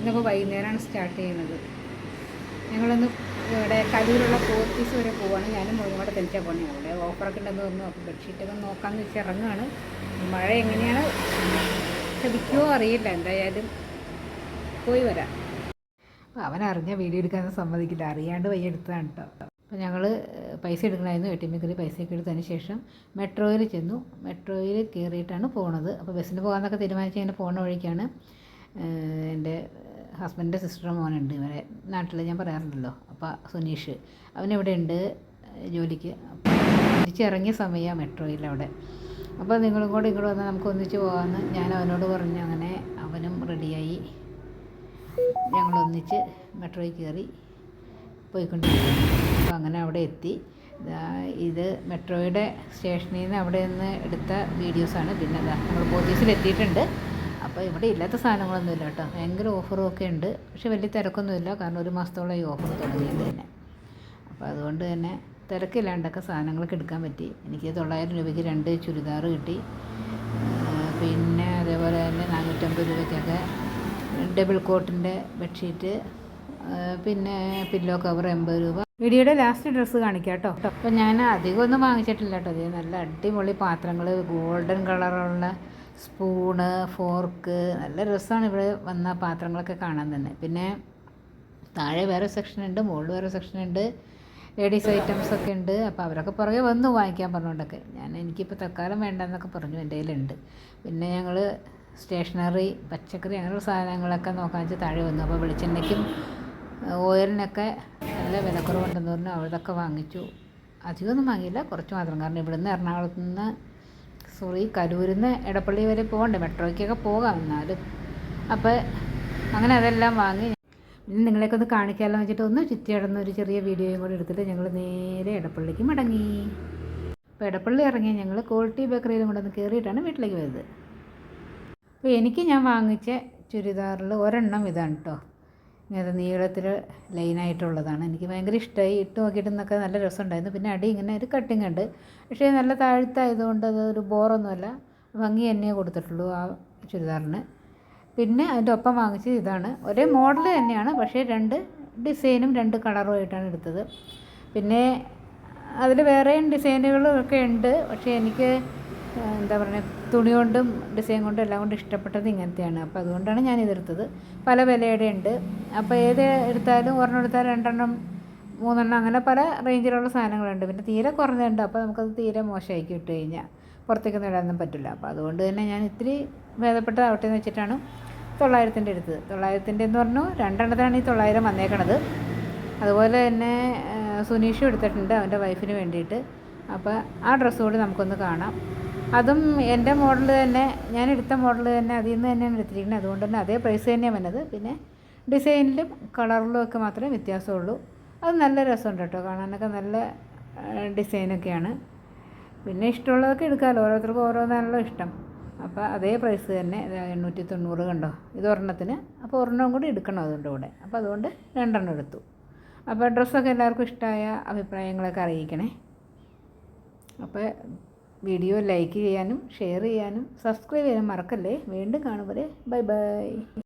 ഇന്നിപ്പോൾ വൈകുന്നേരമാണ് സ്റ്റാർട്ട് ചെയ്യുന്നത്. ഞങ്ങളൊന്ന് ഇവിടെ കലൂരുള്ള പോർട്ടീസ് വരെ പോവാണ്. ഞാനും മുഴുവോടെ തെളിച്ചാൽ പോകണേ അവിടെ ഓഫറൊക്കെ ഉണ്ടെന്ന് തോന്നുന്നു അപ്പോൾ ബെഡ്ഷീറ്റൊക്കെ നോക്കാമെന്ന് വെച്ച് ഇറങ്ങുകയാണ് മഴ എങ്ങനെയാണ്? ലഭിക്കുമോ അറിയില്ല. എന്തായാലും പോയി വരാം. അപ്പോൾ അവൻ അറിഞ്ഞ വീഡിയോ എടുക്കാൻ സമ്മതിക്കില്ല. അറിയാണ്ട് വയ്യ എടുത്തതാണ് കേട്ടോ അപ്പോൾ ഞങ്ങൾ പൈസ എടുക്കണമായിരുന്നു. എ ടി എമ്മിൽ കയറി പൈസയൊക്കെ എടുത്തതിന് ശേഷം മെട്രോയിൽ ചെന്നു. മെട്രോയിൽ കയറിയിട്ടാണ് പോണത്. അപ്പോൾ ബസ്സിന് പോകാമെന്നൊക്കെ തീരുമാനിച്ച് ഇങ്ങനെ പോണ വഴിക്കാണ് എന്റെ ഹസ്ബൻഡിന്റെ സിസ്റ്റർ മോനുണ്ട്. ഇവരെ നാട്ടിൽ ഞാൻ പറയാറുണ്ടല്ലോ അപ്പോൾ സുനീഷ്. അവനിവിടെ ഉണ്ട് ജോലിക്ക് തിരിച്ചിറങ്ങിയ സമയമാണ് മെട്രോയിൽ അവിടെ. അപ്പോൾ നിങ്ങളും കൂടെ ഇങ്ങോട്ട് വന്നാൽ നമുക്ക് ഒന്നിച്ച് പോകാമെന്ന് ഞാൻ അവനോട് പറഞ്ഞു. അങ്ങനെ അവനും റെഡിയായി. ഞങ്ങളൊന്നിച്ച് മെട്രോയിൽ കയറി പോയിക്കൊണ്ടിരിക്കുന്നു. അപ്പോൾ അങ്ങനെ അവിടെ എത്തി. ഇത് മെട്രോയുടെ സ്റ്റേഷനിൽ നിന്ന് അവിടെ നിന്ന് എടുത്ത വീഡിയോസാണ്. പിന്നെ നമ്മൾ പോത്തീസിൽ എത്തിയിട്ടുണ്ട് അപ്പോൾ ഇവിടെ ഇല്ലാത്ത സാധനങ്ങളൊന്നുമില്ല കേട്ടോ. ഭയങ്കര ഓഫറും ഒക്കെ ഉണ്ട്. പക്ഷെ വലിയ തിരക്കൊന്നുമില്ല കാരണം ഒരു മാസത്തോളം ഈ ഓഫർ തുടങ്ങിയത് തന്നെ. അപ്പോൾ അതുകൊണ്ട് തന്നെ തിരക്കില്ലാണ്ടൊക്കെ സാധനങ്ങളൊക്കെ എടുക്കാൻ പറ്റി. എനിക്ക് തൊള്ളായിരം രൂപയ്ക്ക് രണ്ട് ചുരിദാർ കിട്ടി. പിന്നെ അതേപോലെ തന്നെ നാനൂറ്റമ്പത് രൂപയ്ക്കൊക്കെ ഡബിൾ കോട്ടിന്റെ ബെഡ്ഷീറ്റ് പിന്നെ പില്ലോ കവർ എൺപത് രൂപ. വീഡിയോയുടെ ലാസ്റ്റ് ഡ്രസ്സ് കാണിക്കാം കേട്ടോ. അപ്പോൾ ഞാൻ അധികമൊന്നും വാങ്ങിച്ചിട്ടില്ല കേട്ടോ. ഇത് നല്ല അടിപൊളി പാത്രങ്ങൾ ഗോൾഡൻ കളറുള്ള സ്പൂണ് ഫോർക്ക് നല്ല രസമാണ് ഇവിടെ വന്ന പാത്രങ്ങളൊക്കെ കാണാൻ തന്നെ. പിന്നെ താഴെ വേറെ സെക്ഷൻ ഉണ്ട് മുകളിൽ വേറെ സെക്ഷൻ ഉണ്ട് ലേഡീസ് ഐറ്റംസ് ഒക്കെ ഉണ്ട്. അപ്പോൾ അവരൊക്കെ പുറകെ വന്ന് വാങ്ങിക്കാൻ പറഞ്ഞുകൊണ്ടൊക്കെ ഞാൻ എനിക്കിപ്പോൾ തൽക്കാലം വേണ്ടെന്നൊക്കെ പറഞ്ഞു എന്റെ കയ്യിലുണ്ട്. പിന്നെ ഞങ്ങൾ സ്റ്റേഷനറി പച്ചക്കറി അങ്ങനെയുള്ള സാധനങ്ങളൊക്കെ നോക്കാൻ വെച്ചാൽ താഴെ വന്നു. അപ്പോൾ വെളിച്ചെണ്ണയ്ക്കും ഓയിലിനൊക്കെ നല്ല വിലക്കുറവുണ്ടെന്ന് പറഞ്ഞു. അതൊക്കെ വാങ്ങിച്ചു. അധികമൊന്നും വാങ്ങിയില്ല കുറച്ച് മാത്രം. കാരണം ഇവിടുന്ന് എറണാകുളത്ത് നിന്ന് സോറി കരൂരിൽ നിന്ന് എടപ്പള്ളി വരെ പോകണ്ടേ? മെട്രോയ്ക്കൊക്കെ പോകാം എന്നാലും. അപ്പോൾ അങ്ങനെ അതെല്ലാം വാങ്ങി ഇനി നിങ്ങളെയൊക്കെ ഒന്ന് കാണിക്കാമല്ലോ വെച്ചിട്ട് ഒന്ന് ചുറ്റി ഒരു ചെറിയ വീഡിയോയും കൂടി എടുത്തിട്ട് ഞങ്ങൾ നേരെ എടപ്പള്ളിക്ക് മടങ്ങി. അപ്പോൾ എടപ്പള്ളി ഇറങ്ങി ഞങ്ങൾ ക്വാളിറ്റി ബേക്കറിയിലും കൂടെ ഒന്ന് കയറിയിട്ടാണ് വീട്ടിലേക്ക് വരുന്നത് അപ്പോൾ എനിക്ക് ഞാൻ വാങ്ങിച്ച ചുരിദാറിൽ ഒരെണ്ണം ഇതാണ് കേട്ടോ ഇങ്ങനത്തെ നീളത്തിൽ ലൈനായിട്ടുള്ളതാണ്. എനിക്ക് ഭയങ്കര ഇഷ്ടമായി ഇട്ട് നോക്കിയിട്ട് നിന്നൊക്കെ നല്ല രസമുണ്ടായിരുന്നു. പിന്നെ അടി ഇങ്ങനെ ഒരു കട്ടിങ് ഉണ്ട്. പക്ഷേ നല്ല താഴ്ത്തായതുകൊണ്ട് അത് ഒരു ബോറൊന്നുമല്ല. ഭംഗി തന്നെയേ കൊടുത്തിട്ടുള്ളൂ ആ ചുരിദാറിന്. പിന്നെ അതിന്റെ ഒപ്പം വാങ്ങിച്ചത് ഇതാണ്. ഒരേ മോഡൽ തന്നെയാണ്. പക്ഷേ രണ്ട് ഡിസൈനും രണ്ട് കളറും ആയിട്ടാണ് എടുത്തത്. പിന്നെ അതിൽ വേറെയും ഡിസൈനുകളും ഒക്കെ ഉണ്ട്. പക്ഷേ എനിക്ക് എന്താ പറയുക തുണി കൊണ്ടും ഡിസൈൻ കൊണ്ടും എല്ലാം കൊണ്ടും ഇഷ്ടപ്പെട്ടത് ഇങ്ങനത്തെയാണ്. അപ്പോൾ അതുകൊണ്ടാണ് ഞാൻ ഇതെടുത്തത്. പല വിലയുടെ ഉണ്ട് അപ്പോൾ ഏത് എടുത്താലും ഒരെണ്ണം എടുത്താൽ രണ്ടെണ്ണം മൂന്നെണ്ണം അങ്ങനെ പല റേഞ്ചിലുള്ള സാധനങ്ങളുണ്ട്. പിന്നെ തീരെ കുറഞ്ഞുണ്ട് അപ്പോൾ നമുക്കത് തീരെ മോശമാക്കി ഇട്ട് കഴിഞ്ഞാൽ പുറത്തേക്കൊന്നും ഇടാനൊന്നും പറ്റില്ല. അപ്പോൾ അതുകൊണ്ട് തന്നെ ഞാൻ ഇത്തിരി ഭേദപ്പെട്ടതാവട്ടെ എന്ന് വെച്ചിട്ടാണ് തൊള്ളായിരത്തിന്റെ എടുത്തത്. തൊള്ളായിരത്തിന്റെ എന്ന് പറഞ്ഞു രണ്ടെണ്ണത്തിനാണ് ഈ തൊള്ളായിരം വന്നേക്കണത്. അതുപോലെ തന്നെ സുനീഷും എടുത്തിട്ടുണ്ട് അവന്റെ വൈഫിന് വേണ്ടിയിട്ട്. അപ്പോൾ ആ ഡ്രസ്സ് കൂടി നമുക്കൊന്ന് കാണാം. അതും എന്റെ മോഡൽ തന്നെ ഞാൻ എടുത്ത മോഡൽ തന്നെ അതിൽ നിന്ന് തന്നെയാണ് എടുത്തിരിക്കുന്നത്. അതുകൊണ്ട് തന്നെ അതേ പ്രൈസ് തന്നെയാണ് വന്നത്. പിന്നെ ഡിസൈനിലും കളറിലും ഒക്കെ മാത്രമേ വ്യത്യാസമുള്ളൂ. അത് നല്ല രസമുണ്ട് കേട്ടോ. കാണാനൊക്കെ നല്ല ഡിസൈനൊക്കെയാണ് പിന്നെ ഇഷ്ടമുള്ളതൊക്കെ എടുക്കാമല്ലോ ഓരോരുത്തർക്കും ഓരോന്നാണല്ലോ ഇഷ്ടം. അപ്പോൾ അതേ പ്രൈസ് തന്നെ എണ്ണൂറ്റി തൊണ്ണൂറ് കണ്ടോ? ഇത് ഒരെണ്ണത്തിന്. അപ്പോൾ ഒരെണ്ണം കൂടി എടുക്കണം അതുകൊണ്ട് കൂടെ അപ്പോൾ അതുകൊണ്ട് രണ്ടെണ്ണം എടുത്തു. അപ്പോൾ ഡ്രസ്സൊക്കെ എല്ലാവർക്കും ഇഷ്ടമായ അഭിപ്രായങ്ങളൊക്കെ അറിയിക്കണേ. അപ്പോൾ വീഡിയോ ലൈക്ക് ചെയ്യാനും ഷെയർ ചെയ്യാനും സബ്സ്ക്രൈബ് ചെയ്യാനും മറക്കല്ലേ. വീണ്ടും കാണുമ്പോൾ ബൈ ബൈ.